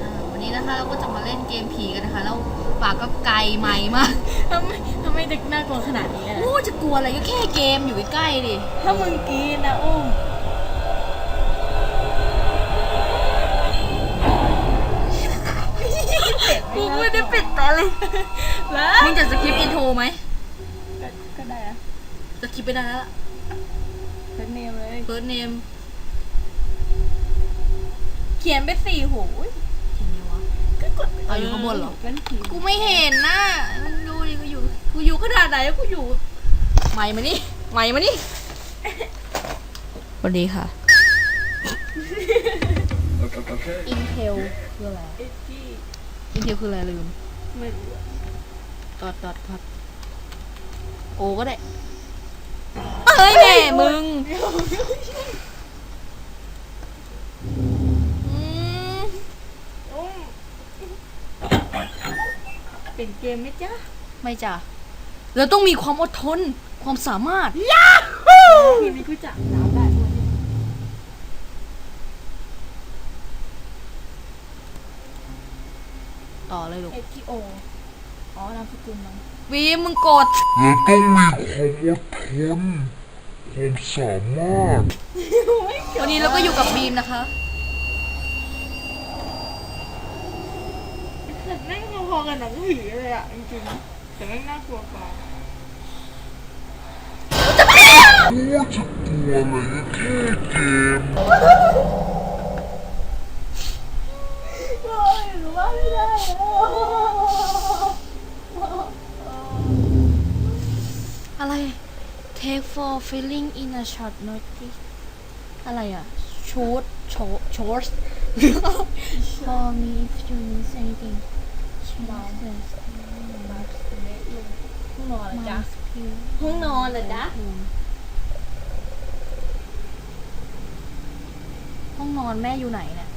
อ่าวันนี้นะคะเราก็จะมาเล่นเกมผีกันนะคะ แล้วปากก็ไกลไมค์มาก ทำไมทำไมเด็กน่ากลัวขนาดนี้อะโอ้จะกลัวอะไรก็แค่เกมอยู่ใกล้ๆดิถ้ามึงกินนะอุ้ม กูไม่ได้ปิดตาเลย แล้วมึงจะสคริปต์อินโทรไหม ก็ได้อะสคริปต์ไปได้แล้วเป็นเนมเลยเฟิร์สเนมเขียนไปสี่หูยเห็นไหมวะก็กดเอาอยู่ข้างบนเหรอ เป็นผีกูไม่เห็นนะมันดูดิกูอยู่ กูอยู่ขนาดไหนกูอยู่ ใหม่มานี่ใหม่มานี่สวัสดีค่ะ Intel คืออะไร เอ็ ดจี้ Intel คืออะไรลืม ไม่รู้อะตอดตอดตอดโอก็ได้ เอ้ยแม่มึงอืมอุ้มเป็นเกมไหมจ๊ะไม่จ้ะเราต้องมีความอดทน ความสามารถทีนี้กูจับน้ำได้ด้วย ต่อเลยลูก เอ็ดจีโออ๋อนามสกุลมันวีมมึงกดและต้องมีความอดทนความสามารถ วันนี้เราก็อยู่กับบีมนะคะ แต่แม่งพอๆกับหนังผีเลยอะจริงๆแต่แม่งน่ากลัวกว่ากูจะกลัวอะไรก็แค่เกม โอ้ยหรือว่า ไม่ได้แล้วอะไร take for feeling in a short notice อะไรอะ short short short for me if you miss anything ห้องนอนเหรอจ๊ะ Mouse pill ห้องนอนเหรอจ๊ะห้องนอนแม่อยู่ไหนเนี่ย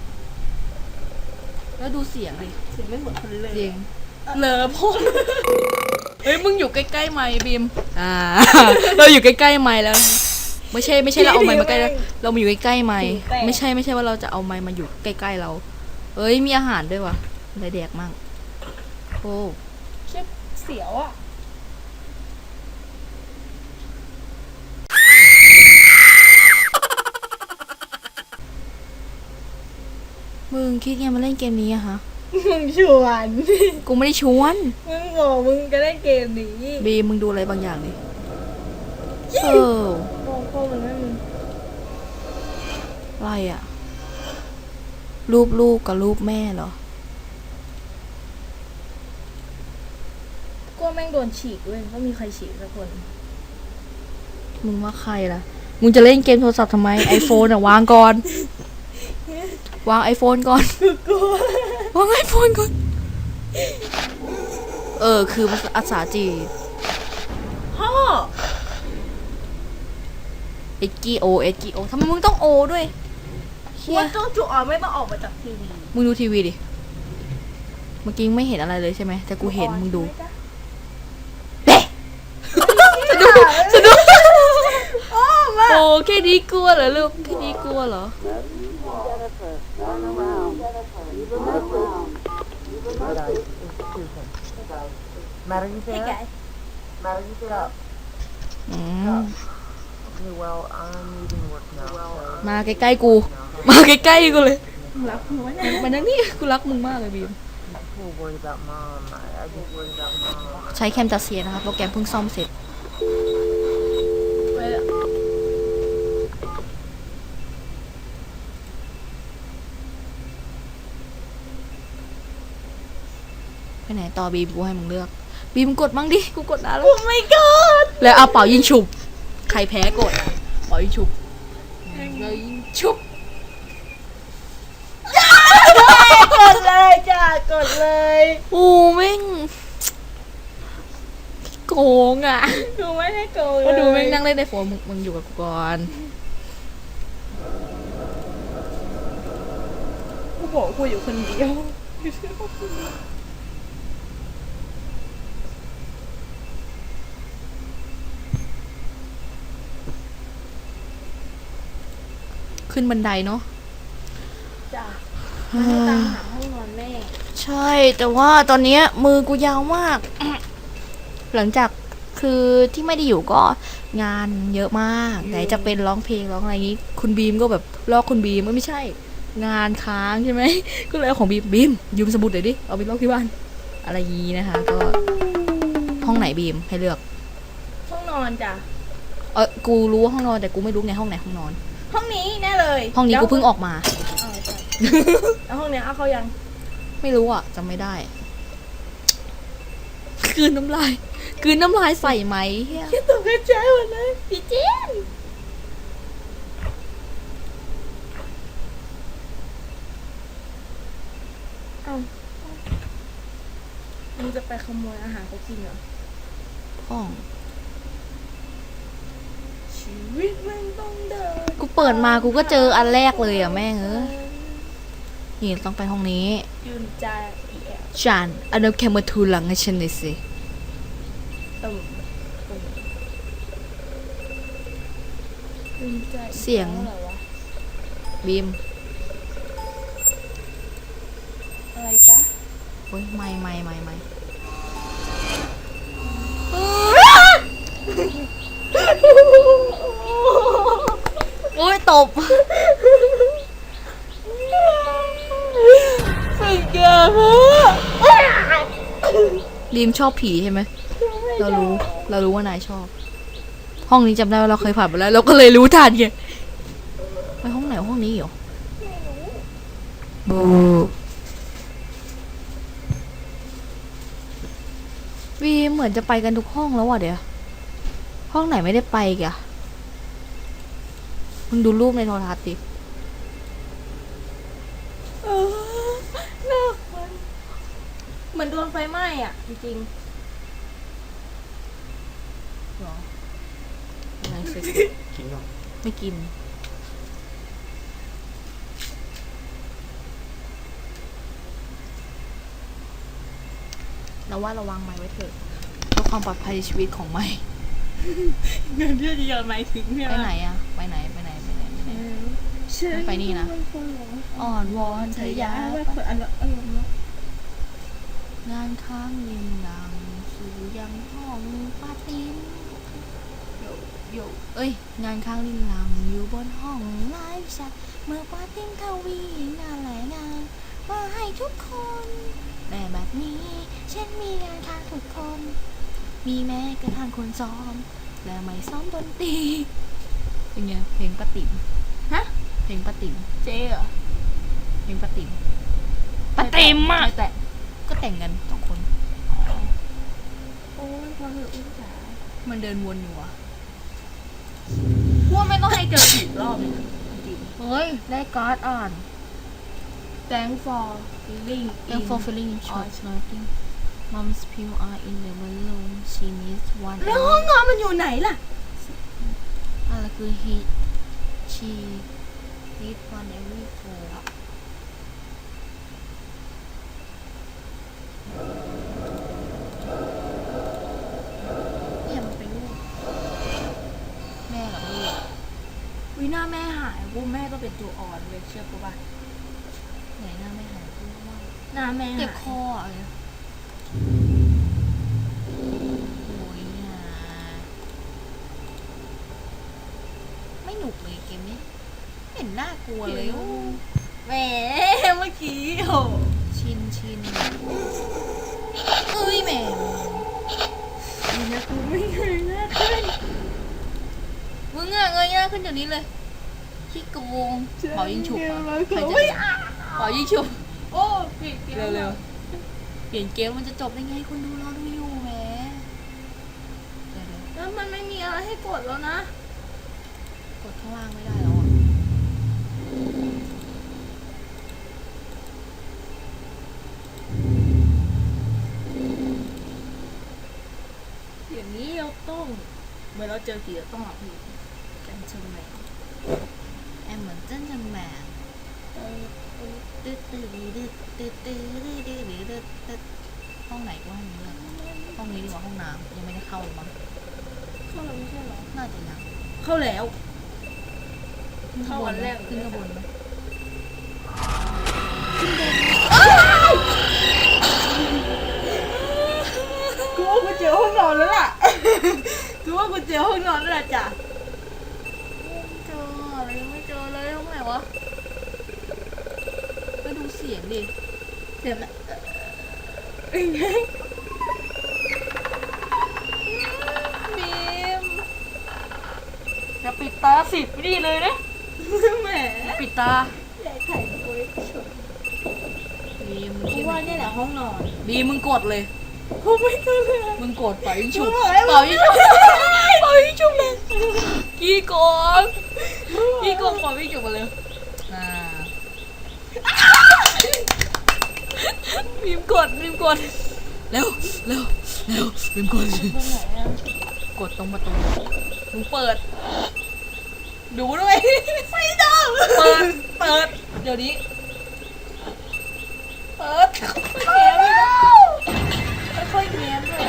แล้วดูเสียงดิเสียงไม่เหมือนคนเลยเสียงเหลอพ่นเฮ้ยมึงอยู่ใกล้ๆไมค์บีมอ่า เราอยู่ใกล้ๆไมค์แล้ว ไม่ใช่ไม่ใช่เราเอาไมค์มาใกล้แล้วเรามาอยู่ใกล้ๆไมค์ไม่ใช่ไม่ใช่ว่าเราจะเอาไมค์มาอยู่ใกล้ๆเรา เอ้ยมีอาหารด้วยวะอะไรแดกมั่งโอ้เชี่ยเสียวอะ มึงคิดไงมาเล่นเกมนี้อะฮะ มึงชวนกูไม่ได้ชวน มึงบอกมึงจะเล่นเกมนี้บีมมึงดูอะไรบางอย่างดิเออมองพ่อมึงไม่มึงอะไรอะรูปลูกกับรูปแม่เหรอกลัวแม่งโดนฉีกเว้ยก็มีใครฉีกสักคน มึงว่าใครล่ะ มึงจะเล่นเกมโทรศัพท์ทำไม ไอโฟนอะวางก่อน วางไอโฟนก่อน วางไอโฟนก่อน เออ คือภาษาจีนพ่อเอ็กกี้โอเอ็กกี้โอทำไมมึงต้องโอด้วยเชี่ยว่าต้องจุออนไม่ต้องออกมาจากทีวีมึงดูทีวีดิ เมื่อกี้ไม่เห็นอะไรเลยใช่ไหม แต่กูเห็นมึงดูเฮ้สะดุ้งสะดุ้งโอ้มาโอ้แค่นี้กลัวเหรอลูก แค่นี้กลัวเหรอ Matter you ไอ้ there? ไก่ Matter you there? อืม Okay, well, I'm leaving work now. so- มาใกล้ๆกู มาใกล้ๆกูเลยมึงรักมึงวะเนี่ยมันนั่นนี่กูรักมึงมากเลยบีม People worried about mom. I, I get worried about mom. ใช้แคมตัสเซียนะคะโปรแกรมเพิ่งซ่อมเสร็จ ไปละ ไปไหน ต่อบีมกูให้มึงเลือก บีมกดมั้งดิกูกดนานแล้วโอ้ my god แล้วเอาเป่ายิงฉุบ ใครแพ้กดอะเป่ายิงฉุบแล้วยิงฉุบกดเลยจ้ากดเลยโอ้แม่งโกงอะดูไม่ได้โกงเลยมาดูแม่งนั่งเล่นในโฟนมึงมึงอยู่กับกูก่อนกูบอกกูอยู่คนเดียว ขึ้นบันไดเนาะจ้ะมาให้ตามหาห้องนอนแม่ ใช่ แต่ว่าตอนเนี้ยมือกูยาวมาก หลังจากคือที่ไม่ได้อยู่ก็งานเยอะมากไหนจะเป็นร้องเพลงร้องอะไรอย่างงี้ คุณบีมก็แบบลอกคุณบีมไม่ใช่ งานค้างใช่ไหม ก็เลยเอาของบีมบีมยืมสมุดหน่อยดิเอาไปลอกที่บ้าน อะไรอย่างงี้นะคะ ก็ ห้องไหนบีมให้เลือก ห้องนอนจ้ะเออกูรู้ว่าห้องนอนแต่กูไม่รู้ไงห้องไหนห้องนอน ห้องนี้แน่เลยห้องนี้กูเพิ่งออกมาอ๋อใช่แล้วห้องเนี้ยเอาเขายัง ไม่รู้อะจำไม่ได้กลืนน้ำลายกลืนน้ำลายใส่ไหมเฮียคิดตกใจหมดเลยพี่เจนเอ้ามึงจะไปขโมยอาหารเขากินเหรอ ห้อง ชีวิตมันต้องเดินกูเปิดมากูก็เจออันแรกเลยอะแม่งเอ้ยนี่ต้องไปห้องนี้ยืนใจอีแอลฉันเอาน้ำแข็งมาทูหลังให้ฉันหน่อยสิตุ่มตุ่มยืนใจอีแอลเสียงหรอวะบีมอะไรจ๊ะโอ้ยไม่ไม่ไม่ไม่โอ้ยตบสุดยอดมากบีมชอบผีใช่ไหม เรารู้ เรารู้ว่านายชอบ ห้องนี้จำได้ว่าเราเคยผ่านมาแล้ว เราก็เลยรู้ทันไงไปห้องไหนห้องนี้เหรอบูวีเหมือนจะไปกันทุกห้องแล้วว่ะเดี๋ยว ห้องไหนไม่ได้ไปอีกะ มึงดูรูปในโทรทัศน์ดิเออน่ากลัวเหมือนโดนไฟไหม้อะ จริงอะไรสิกินก่อนไม่กิน เราว่าระวังไม้ไว้เถอะเพื่อความปลอดภัยในชีวิตของไม้ๆเงินที่จะยอมหมายถึงเนี่ยไปไหนอะไปไหนไปไหนไปไหนไปไหน ไม่ไปนี่นะ อ่อนวอนเธออย่าเปิดอันละอันละงานค้างยินหลังสู่ยังห้องปาตินโยโยเอ้ย งานค้างลินหลังอยู่บนห้องไลฟ์แชทเมื่อปาตินทวีงานหลายงานมาให้ทุกคนแต่แบบนี้ฉันมีงานค้างทุกคน มีแม้กระทั่งคนซ้อม และไม่ซ้อมดนตรีเป็นไงเพลงป้าติ๋ม เพลงป้าติ๋มเจ๊เหรอเพลงป้าติ๋มป้าติ๋มอะใครแต่ก็แต่งกันสองคน โอ้ยพอเหอะอุ้งจ๋ามันเดินวนอยู่อะว่าไม่ต้องให้เจออีกรอบเลยนะจริงเฮ้ย ได้การ์ดอ่านๆ Thank for feeling Thank for filling in short snorting Mom's pill are in the balloon She needs one แล้วห้องนอนมันอยู่ไหนล่ะ อะไรคือ he she needs one every four เนี่ยมันเป็นรูปแม่กับลูกวิหน้าแม่หายกูแม่ต้องเป็นตัวอ่อนเลยเชื่อกูป่ะไหนหน้าไม่หายพูดว่าหน้าแม่เจ็บหายคออะไรนะโอ้ยอะไม่หนุกเลยเกมนี้ไม่ เห็นน่ากลัวเลยโอ้แหมเมื่อกี้โหชินชินเอ้ยแหม่ดีนะกูไม่เคยหน้าขึ้นมึงอะเงยหน้าขึ้นเดี๋ยวนี้เลยขี้โกงเป่ายิงฉุบอะใครจะเฮ้ยเป่ายิงฉุบโอ้ปิดเกมเร็วๆเปลี่ยนเกมมันจะจบได้ไงคนดูรอดูอยู่แหมเดี๋ยวแล้วมันไม่มีอะไรให้กดแล้วนะๆกดข้างล่างไม่ได้แล้วอะ อย่างนี้เราต้องเมื่อเราเจอผีเราต้องหลับผีกันเชิงไหนแอมเหมือนเจ้นจันแมนเออเออตึ๊ดตึ๊ดตึ๊ดตึ๊ดตึ๊ดตึ๊ดตึ๊ดตึ๊ดตึ๊ดห้องไหนก็ห้องนี้เลยห้องนี้ดีกว่าห้องน้ำยังไม่ได้เข้าเลยมั้งเข้าแล้วไม่ใช่เหรอ น่าจะยังเข้าแล้ว เเข้าวันแรกขึ้นข้างบนไหมกูว่ากูเจอห้องนอนแล้วล่ะ กูว่ากูเจอห้องนอนแล้วล่ะจ้ะเจออะไรยังไม่เจอเลยห้องไหนวะไปดูเสียงดิเสียบละบีมอย่าปิดตาสิไม่ดีเลยนะ แหมอย่าปิดตาใหญ่ไข่โอ้ยชนบีมกูว่าเนี่ยแหละห้องนอนบีมมึงกดเลย กูไม่เคยเลยมึงกดเป่ายิงฉุบมึงบอกให้มึงเป่ายิงฉุบเป่ายิงฉุบเลยกี่โกงกี่โกงเป่ายิงฉุบมาเลยอ่าบีมกดบีมกดเร็วเร็วเร็วบีมกด ตรงไหนอะกดตรงประตูมึงเปิด ดูด้วย ไม่ต้องเปิด เปิด เดี๋ยวนี้ เปิดเงียบเลยค่อยๆเงียบเลย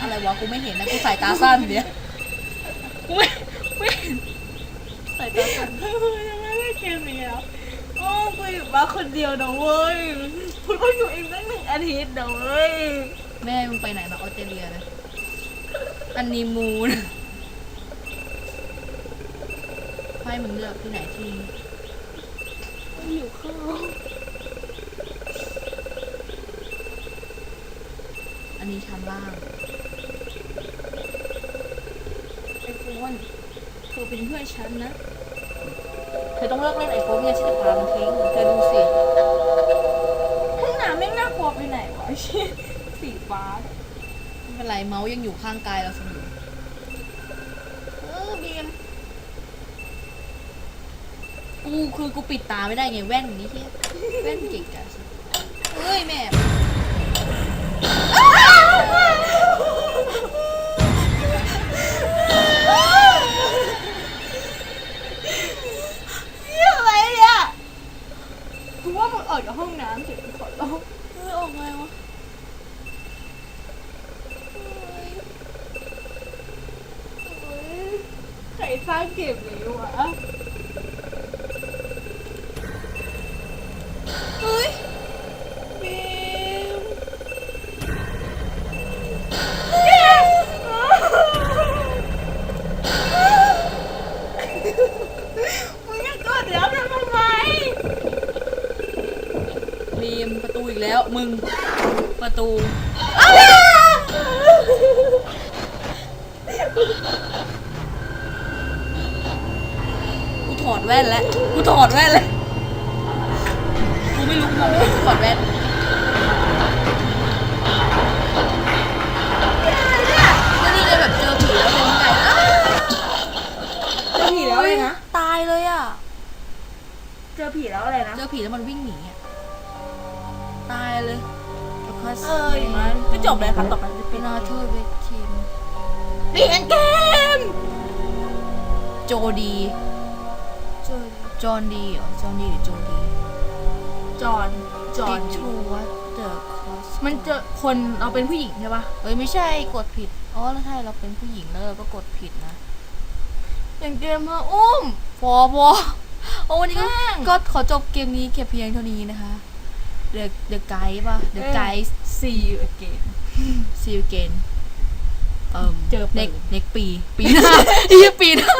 อะไรวะ กูไม่เห็นนะ กูสายตาสั้นเดี๋ยวกูไม่ไม่เห็นสายตาสั้นยังไม่ได้เกมนี้แล้วโอ้กูอยู่บ้านคนเดียวนะเว้ยกูต้องอยู่เองตั้งหนึ่งอาทิตย์นะเว้ย แม่มึงไปไหนมาออสเตรเลียนะอันนีมูน ให้มึงเลือกที่ไหนที่อยู่ข้าวอันนี้ชั้นล่างไอโฟนเธอเป็นเพื่อนฉันนะ เธอต้องเลิกเล่นไอโฟนเนี่ยชิตามันทิ้งเธอดูสิห้องน้ำไม่งน่ากลัวไปไหนวะเชี่ยสีฟ้าไม่เป็นไรเมาส์ยังอยู่ข้างกายเราเสมอ เออบีม กูคือกูปิดตาไม่ได้ไงแว่นนี้เฮียแว่นเก่งกะสิเฮ้ยแม่ ถอดแว่นแล้วกูถอดแว่นแล้วกูไม่รู้มองไม่เห็นกูถอดแว่นก็นี่เลยแบบเจอผีแล้วเป็นไงอ้าวเจอผีแล้วเลยนะ ตายเลยอะ เจอผีแล้วอะไรนะ เจอผีแล้วมันวิ่งหนีอะ ตายเลยแล้วก็เอออย่างนั้นก็จบเลยค่ะต่อไปจะเป็เป็นนอาเธอร์เวททีมเปลี่ยนเกม โจดีเจอจอห์นดีเหรอจอห์นดีหรือโจดีจอนจอน Stick to what the cost มันเจอคนเราเป็นผู้หญิงใช่ปะเฮ้ยไม่ใช่กดผิดอ๋อแล้วใช่เราเป็นผู้หญิงแล้วเราก็กดผิดนะอย่างเกมมาอุ้มพอพอโอ้วันนี้ก็แม่งก็ขอจบเกมนี้แค่เพียงเท่านี้นะคะ The The Guide ป่ะ The เออ Guide see you again see you again เอ่อเจอปืน next next ปี ปีหน้าอีกปีหน้า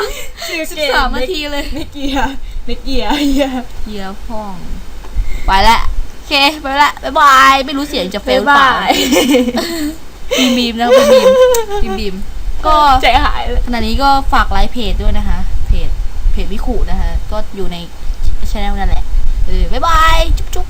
see you สิบสามนาทีเลย ไม่เกียร์ เน็กเกียร์เฮียเกียพ่อง ไปละโอเค ไปละบ๊ายบาย ไม่รู้เสียงจะเฟลหรือเปล่าบีมบีมนะบีมบีมบีมบีมก็ ใจหายเลยขณะนี้ก็ฝากไลค์เพจด้วยนะคะ เพจ เพจวิคุนะคะ ก็อยู่ในช anel นั่นแหละ เออ บ๊ายบาย จุ๊บจุ๊บ